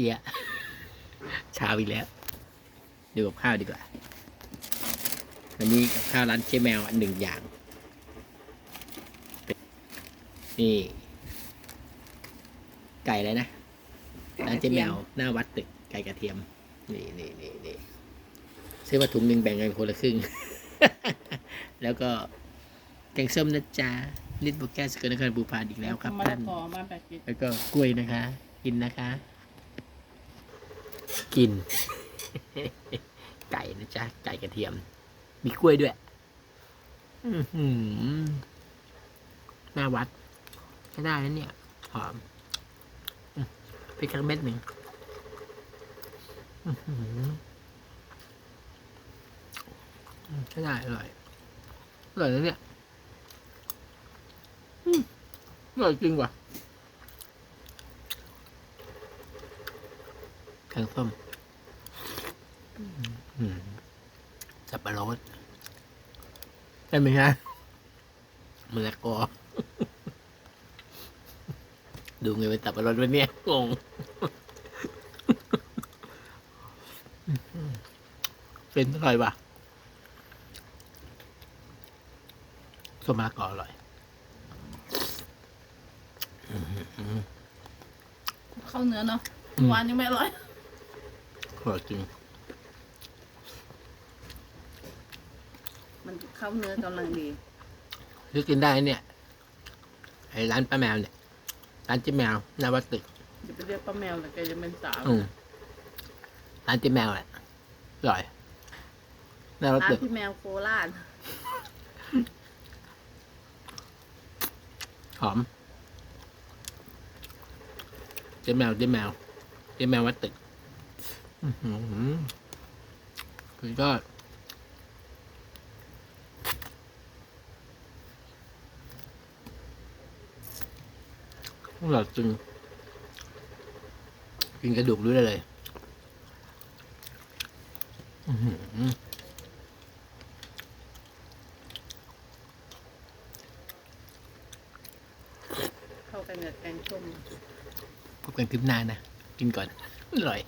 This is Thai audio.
เจียเช้าอีกแล้วดูกับข้าวดีกว่า วันนี้กับข้าวร้านเจ๊แมวอันหนึ่งอย่าง นี่ ไก่เลยนะ ร้านเจ๊แมวหน้าวัดตึก ไก่กระเทียม นี่นี่นี่นี่ซื้อมาถุงหนึ่งแบ่งกันคนละครึ่ง แล้วก็แกงส้มนะจ๊ะนิดบุกแก้วสกลนครบูพานอีกแล้วครับมะท่าละนกอมาแบบกินแล้วก็กล้วยนะคะ กินนะคะ กิน ไก่นะจ๊ะ ไก่กระเทียม มีกล้วยด้วยหน้าวัดก็ได้นะเนี่ยหอมพริกสักเม็ดหนึ่งก็ได้อร่อยอร่อยนะเนี่ยอืมอร่อยจริงว่ะแกงส้มอืม สับปะรดได้ไหมฮะมะละกอ ดูไงเป็นสับปะรดวะเนี่ยงงเป็นอร่อยปะส้มมะละกออร่อยเข้าวเนื้อเนาะอืมหวานยังไม่อร่อยอร่อยจริง มันเข้าวเนื้อกำลังดี ซื้อกินได้เนี่ย ไอ้ร้านป้าแมวเนี่ย ร้านเจ๊แมวหน้าวัดตึก จะไปเรียกป้าแมวแต่แกจะเป็นสาวอืมร้านเจ๊แมวแหละอร่อยหน้าวัดร้านตึก พี่แมวโคราชหอม เจ๊แมว เจ๊แมว เจ๊แมววัดตึก อื้อหือสุดยอด อร่อยจริงกินกระดูกด้วยได้เลยอื้อหือเข้ากันกับแกงส้มพบกันคลิปหน้านะ กินก่อน อร่อย